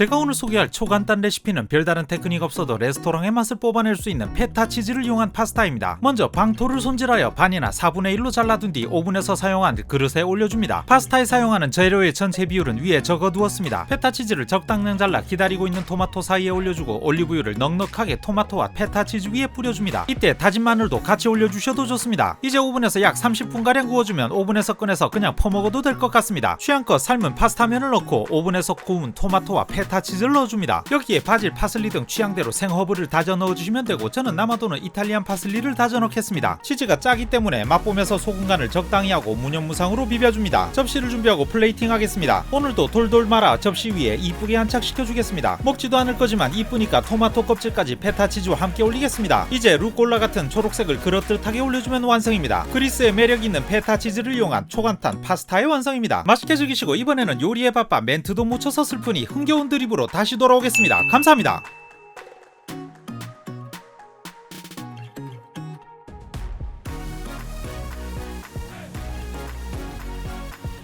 제가 오늘 소개할 초간단 레시피는 별다른 테크닉 없어도 레스토랑의 맛을 뽑아낼 수 있는 페타 치즈를 이용한 파스타입니다. 먼저 방토를 손질하여 반이나 4분의 1로 잘라둔 뒤 오븐에서 사용한 그릇에 올려줍니다. 파스타에 사용하는 재료의 전체 비율은 위에 적어두었습니다. 페타 치즈를 적당량 잘라 기다리고 있는 토마토 사이에 올려주고 올리브유를 넉넉하게 토마토와 페타 치즈 위에 뿌려줍니다. 이때 다진 마늘도 같이 올려주셔도 좋습니다. 이제 오븐에서 약 30분가량 구워주면 오븐에서 꺼내서 그냥 퍼먹어도 될 것 같습니다. 취향껏 삶은 파스타면을 넣고 오븐에서 구운 토마토와 페타 치즈를 넣어줍니다. 여기에 바질, 파슬리 등 취향대로 생허브를 다져 넣어주시면 되고 저는 남아도는 이탈리안 파슬리를 다져 넣겠습니다. 치즈가 짜기 때문에 맛보면서 소금 간을 적당히 하고 무념무상으로 비벼줍니다. 접시를 준비하고 플레이팅 하겠습니다. 오늘도 돌돌 말아 접시 위에 이쁘게 안착시켜 주겠습니다. 먹지도 않을 거지만 이쁘니까 토마토 껍질까지 페타 치즈와 함께 올리겠습니다. 이제 루꼴라 같은 초록색을 그릇듯하게 올려주면 완성입니다. 그리스의 매력 있는 페타 치즈를 이용한 초간단 파스타의 완성입니다. 맛있게 즐기시고 이번에는 요리에 바빠 멘트도 묻혀서 슬프니 흥겨운 드립으로 다시 돌아오겠습니다. 감사합니다.